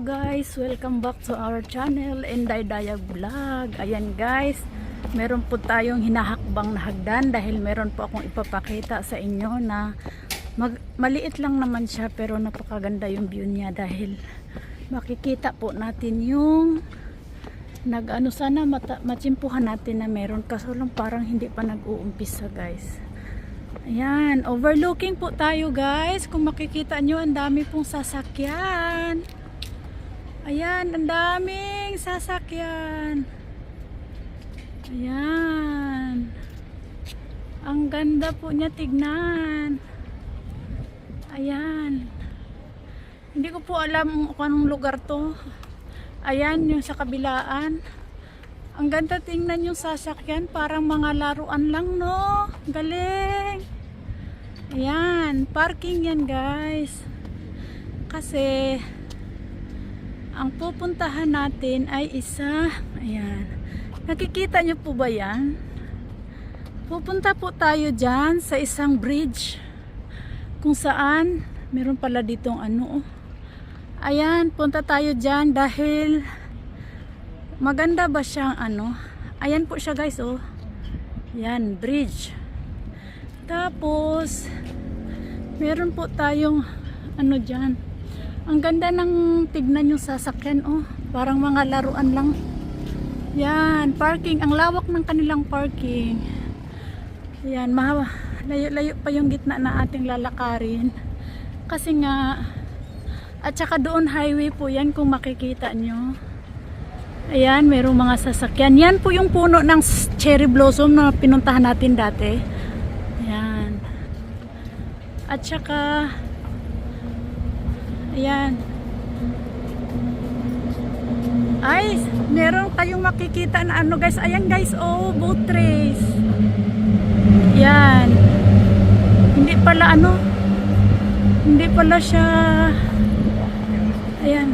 guys, welcome back to our channel Enday Dayag Vlog. Ayan guys, meron po tayong hinahakbang na hagdan dahil meron po akong ipapakita sa inyo na mag, maliit lang naman siya pero napakaganda yung view niya dahil makikita po natin yung nag ano sana mata, matsimpuhan natin na meron kaso lang parang hindi pa nag-uumpisa guys. Ayan, overlooking po tayo guys. Kung makikita nyo, ang dami pong sasakyan. Ayan, ang daming sasakyan. Ayan. Ang ganda po niya tignan. Ayan. Hindi ko po alam kung anong lugar to. Ayan, yung sa kabilaan. Ang ganda tingnan yung sasakyan. Parang mga laruan lang, no? Galing. Ayan, parking yan guys. Kasi ang pupuntahan natin ay isa, ayan. Nakikita nyo po ba yan? Pupunta po tayo dyan sa isang bridge kung saan meron pala ditong ano. oh. Ayan, punta tayo dyan dahil maganda ba siyang ano. Ayan po siya guys oh. Yan, bridge. Tapos, meron po tayong ano dyan. Ang ganda ng tignan yung sasakyan, oh. Parang mga laruan lang. Yan, parking. Ang lawak ng kanilang parking. Yan. Layo-layo pa yung gitna na ating lalakarin. Kasi nga, at saka doon highway po yan kung makikita nyo. Ayan, merong mga sasakyan. Yan po yung puno ng cherry blossom na pinuntahan natin dati. Ayan. At saka Ayan. Ay, meron kayong makikita na ano guys. Ayan guys, oh, boat race. Yan. Hindi pala ano. Hindi pala siya Ayan.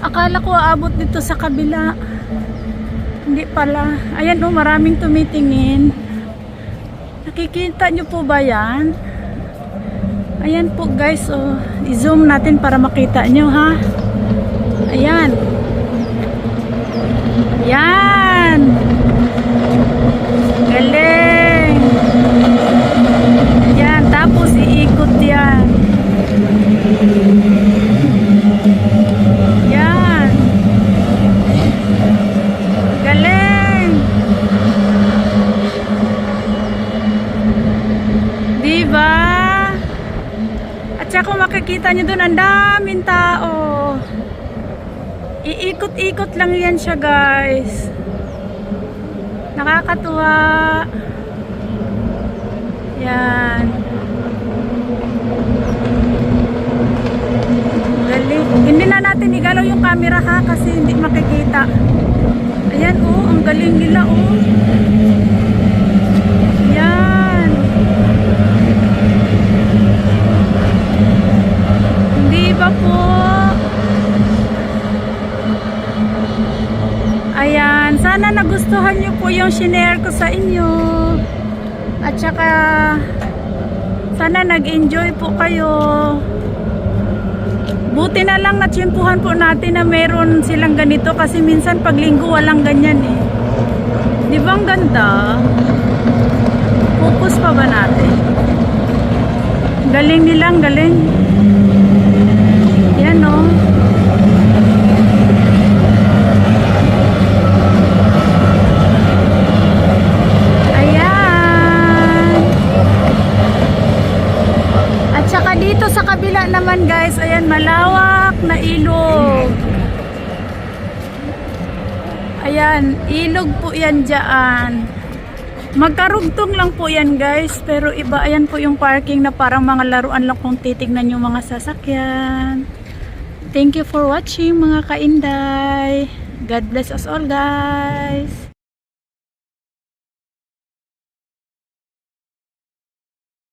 Akala ko aabot dito sa kabila. Hindi pala. Ayan oh, maraming tumitingin. Nakikita nyo po ba yan? Ayan po guys, oh. I-zoom natin para makita nyo ha. Ayan. Yan. Galing. Yan, tapos iikot yan. Yan. Galing. Diba? Saka kung makikita nyo doon, ang daming tao. Iikot-ikot lang yan siya guys. Nakakatuwa. Yan. Galing. Hindi na natin igalaw yung camera ha kasi hindi makikita. Ayan oh, ang galing nila oh. Yan. Hindi ba po? Ayan, sana nagustuhan niyo po yung shinare ko sa inyo. At saka sana nag-enjoy po kayo. Buti na lang natsimpuhan po natin na meron silang ganito kasi minsan pag linggo walang ganyan eh. Di ba ang ganda? Focus pa ba natin? Galing nilang, galing. Yan oh. Ayan. At saka dito sa kabila naman guys, ayan malawak na ilog. Ayan, ilog po yan dyan. Magkarugtong lang po yan guys, pero iba ayan po yung parking na parang mga laruan lang kung titignan yung mga sasakyan. Thank you for watching mga kainday. God bless us all guys.